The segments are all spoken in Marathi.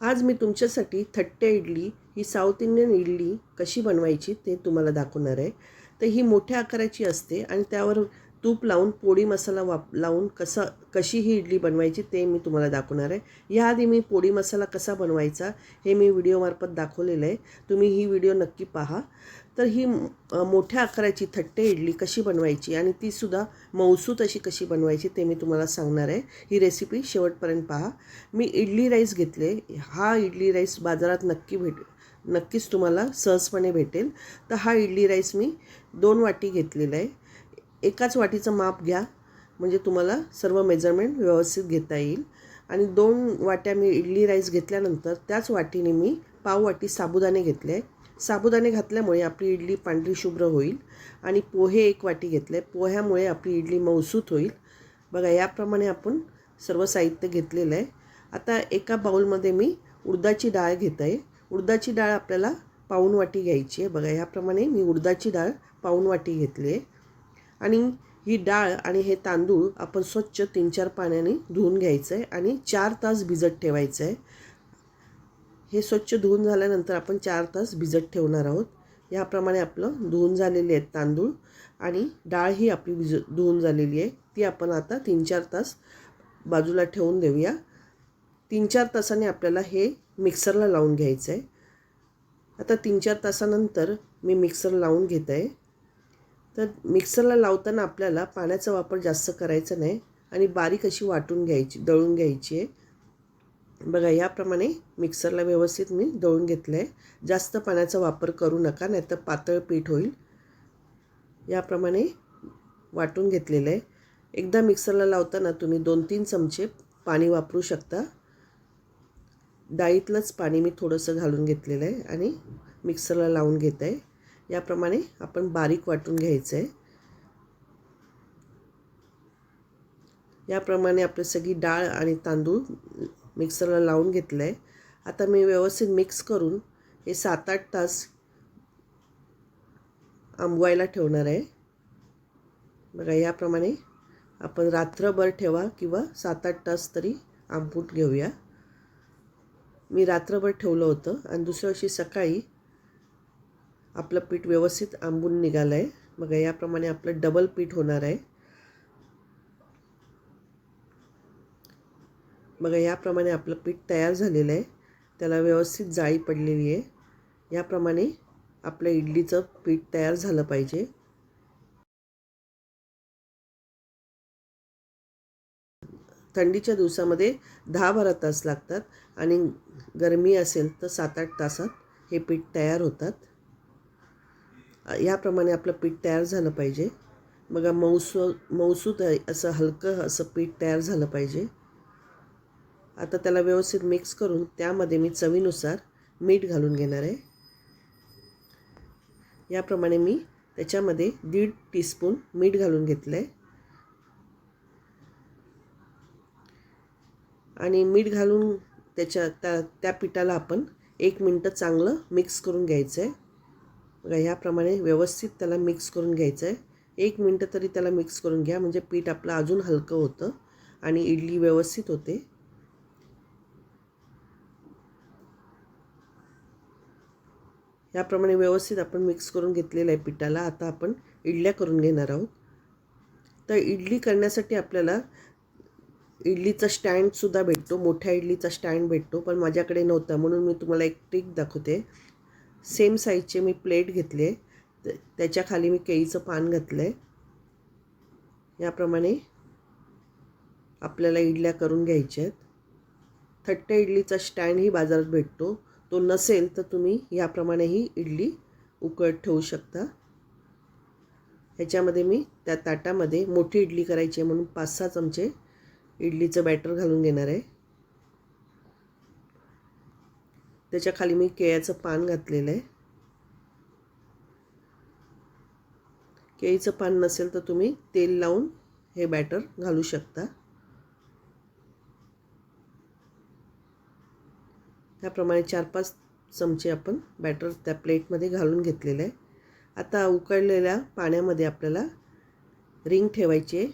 आज मी तुमच्यासाठी थट्टे इडली ही साऊथ इंडियन इडली कशी बनवायची ते तुम्हाला दाखवणार आहे. तर ही मोठ्या आकाराची असते आणि त्यावर तूप लावून पोळी मसाला वाप लावून कसा कशी ही इडली बनवायची ते मी तुम्हाला दाखवणार आहे. याआधी मी पोळी मसाला कसा बनवायचा हे मी व्हिडिओमार्फत दाखवलेलं आहे. तुम्ही ही व्हिडिओ नक्की पहा. तर ही मोठ्या आकाराची थट्टे इडली कशी बनवायची आणि तीसुद्धा मौसूत अशी कशी बनवायची ते मी तुम्हाला सांगणार आहे. ही रेसिपी शेवटपर्यंत पहा. मी इडली राईस घेतले. हा इडली राईस बाजारात नक्की भेट नक्कीच तुम्हाला सहजपणे भेटेल. तर हा इडली राईस मी दोन वाटी घेतलेला आहे. एकाच वाटीचं माप घ्या. म्हणजे तुम्हाला सर्व मेजरमेंट व्यवस्थित घेता येईल. आणि दोन वाट्या मी इडली राईस घेतल्यानंतर त्याच वाटीने मी पाव वाटी साबुदाणे घेतले. साबुदाणे घातल्यामुळे आपली इडली पांढरी शुभ्र होईल आणि पोहे एक वाटी घेतले. पोह्यामुळे आपली इडली मौसूत होईल. बघा याप्रमाणे आपण सर्व साहित्य घेतलेलं आहे. आता एका बाऊलमध्ये मी उडदाची डाळ घेत आहे. उडदाची डाळ आपल्याला पाऊण वाटी घ्यायची आहे. बघा याप्रमाणे मी उडदाची डाळ पाऊण वाटी घेतली आहे. आणि ही डाळ आणि हे तांदूळ आपण स्वच्छ तीन चार पाण्याने धुवून घ्यायचं आहे आणि चार तास भिजत ठेवायचं आहे. हे स्वच्छ धुवून झाल्यानंतर आपण चार तास भिजत ठेवणार आहोत. याप्रमाणे आपलं धुवून झालेले आहेत तांदूळ आणि डाळ ही आपली भिज धुवून झालेली आहे. ती आपण आता तीन चार तास बाजूला ठेवून देऊया. तीन चार तासाने आपल्याला हे मिक्सरला लावून घ्यायचं आहे. आता तीन चार तासानंतर मी मिक्सर लावून घेत आहे. तर मिक्सरला लावताना आपल्याला पाण्याचा वापर जास्त करायचा नाही आणि बारीक अशी वाटून घ्यायची दळून घ्यायची आहे. बघा याप्रमाणे मिक्सरला व्यवस्थित मी दळून घेतलं आहे जास्त पाण्याचा वापर करू नका नाहीतर पातळ पीठ होईल. याप्रमाणे वाटून घेतलेलं आहे. एकदा मिक्सरला लावताना तुम्ही दोन तीन चमचे पाणी वापरू शकता. डाळीतलंच पाणी मी थोडंसं घालून घेतलेलं आहे आणि मिक्सरला लावून घेत आहे. याप्रमाणे आपण बारीक वाटून घ्यायचं आहे याप्रमाणे आपली सगळी डाळ आणि तांदूळ मिक्सरला लावून घेतलं आहे आता मी व्यवस्थित मिक्स करून हे सात आठ तास आंबवायला ठेवणार आहे. बघा याप्रमाणे आपण रात्रभर ठेवा किंवा सात आठ तास तरी आंबूट घेऊया. मी रात्रभर ठेवलं होतं आणि दुसऱ्या दिवशी सकाळी आपलं पीठ व्यवस्थित आंबून निघालं आहे बघा याप्रमाणे आपलं डबल पीठ होणार आहे. बघा याप्रमाणे आपलं पीठ तयार झालेलं आहे. त्याला व्यवस्थित जाळी पडलेली आहे. याप्रमाणे आपलं इडलीचं पीठ तयार झालं पाहिजे. थंडीच्या दिवसामध्ये दहा बारा तास लागतात आणि गरमी असेल तर सात आठ तासात हे पीठ तयार होतात. याप्रमाणे आपलं पीठ तयार झालं पाहिजे. बघा मौसू मौसूत असं हलकं असं पीठ तयार झालं पाहिजे. आता त्याला व्यवस्थित मिक्स करून त्यामध्ये मी चवीनुसार मीठ घालून घेणार आहे. याप्रमाणे मी त्याच्यामध्ये दीड टीस्पून मीठ घालून घेतलं आहे आणि मीठ घालून त्याच्या त्या त्या पिठाला आपण एक मिनटं चांगलं मिक्स करून घ्यायचं आहे बघा ह्याप्रमाणे व्यवस्थित त्याला मिक्स करून घ्यायचं आहे एक मिनटं तरी त्याला मिक्स करून घ्या म्हणजे पीठ आपलं अजून हलकं होतं आणि इडली व्यवस्थित होते. याप्रमाणे व्यवस्थित आपण मिक्स करून घेतलेलं आहे पिठाला. आता आपण इडल्या करून घेणार आहोत. तर इडली करण्यासाठी आपल्याला इडलीचा स्टँडसुद्धा भेटतो. मोठ्या इडलीचा स्टँड भेटतो पण माझ्याकडे नव्हता. म्हणून मी तुम्हाला एक ट्रिक दाखवते. सेम साईजचे मी प्लेट घेतले. त्याच्याखाली मी केळीचं पान घातलं आहे याप्रमाणे आपल्याला इडल्या करून घ्यायच्या आहेत थट्ट इडलीचा स्टँडही बाजारात भेटतो. तो नसेल तर तुम्ही याप्रमाणे ही इडली उकळत ठेवू शकता. ह्याच्यामध्ये मी त्या ताटामध्ये मोठी इडली करायची आहे म्हणून पाच सहा चमचे इडलीचं बॅटर घालून घेणार आहे. त्याच्याखाली मी केळ्याचं पान घातलेलं आहे. केळीचं पान नसेल तर तुम्ही तेल लावून हे बॅटर घालू शकता. त्याप्रमाणे चार पाच चमचे आपण बॅटर त्या प्लेटमध्ये घालून घेतलेलं आहे. आता उकळलेल्या पाण्यामध्ये आपल्याला रिंग ठेवायची आहे.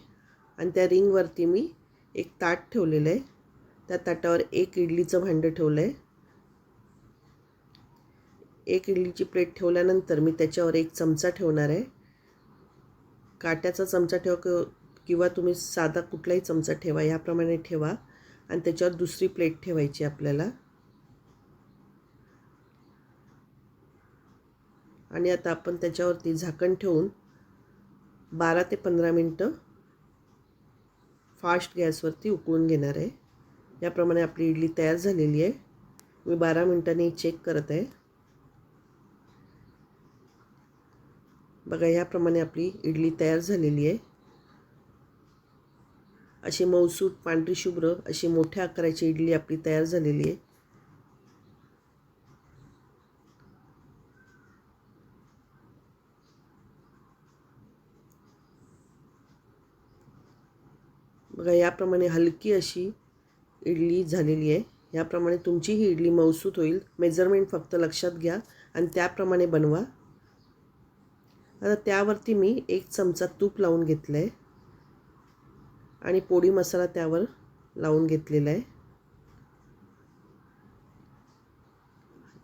आणि त्या रिंगवरती मी एक ताट ठेवलेलं आहे. त्या ताटावर एक इडलीचं भांडं ठेवलं आहे एक इडलीची प्लेट ठेवल्यानंतर मी त्याच्यावर एक चमचा ठेवणार आहे. काट्याचा चमचा ठेवा कि- किंवा तुम्ही साधा कुठलाही चमचा ठेवा याप्रमाणे ठेवा. आणि त्याच्यावर दुसरी प्लेट ठेवायची आपल्याला. आणि आता आपण त्याच्यावरती झाकण ठेवून बारा ते पंधरा मिनटं फास्ट गॅसवरती उकळून घेणार आहे. याप्रमाणे आपली इडली तयार झालेली आहे. मी बारा मिनटांनी चेक करत आहे. बघा याप्रमाणे आपली इडली तयार झालेली आहे. अशी मौसूद पांढरी शुभ्र अशी मोठ्या आकाराची इडली आपली तयार झालेली आहे. बघा याप्रमाणे हलकी अशी इडली झालेली आहे. याप्रमाणे तुमची ही इडली मौसूत होईल. मेजरमेंट फक्त लक्षात घ्या आणि त्याप्रमाणे बनवा. आता त्यावरती मी एक चमचा तूप लावून घेतलं आहे आणि पोळी मसाला त्यावर लावून घेतलेला आहे.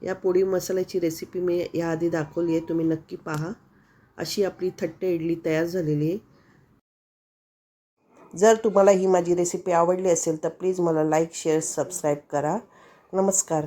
या पोळी मसाल्याची रेसिपी मी याआधी दाखवली आहे. तुम्ही नक्की पहा. अशी आपली थट्टे इडली तयार झालेली आहे. जर तुम्हाला ही माझी रेसिपी आवडली असेल तर प्लीज मला लाईक शेअर सबस्क्राईब करा. नमस्कार.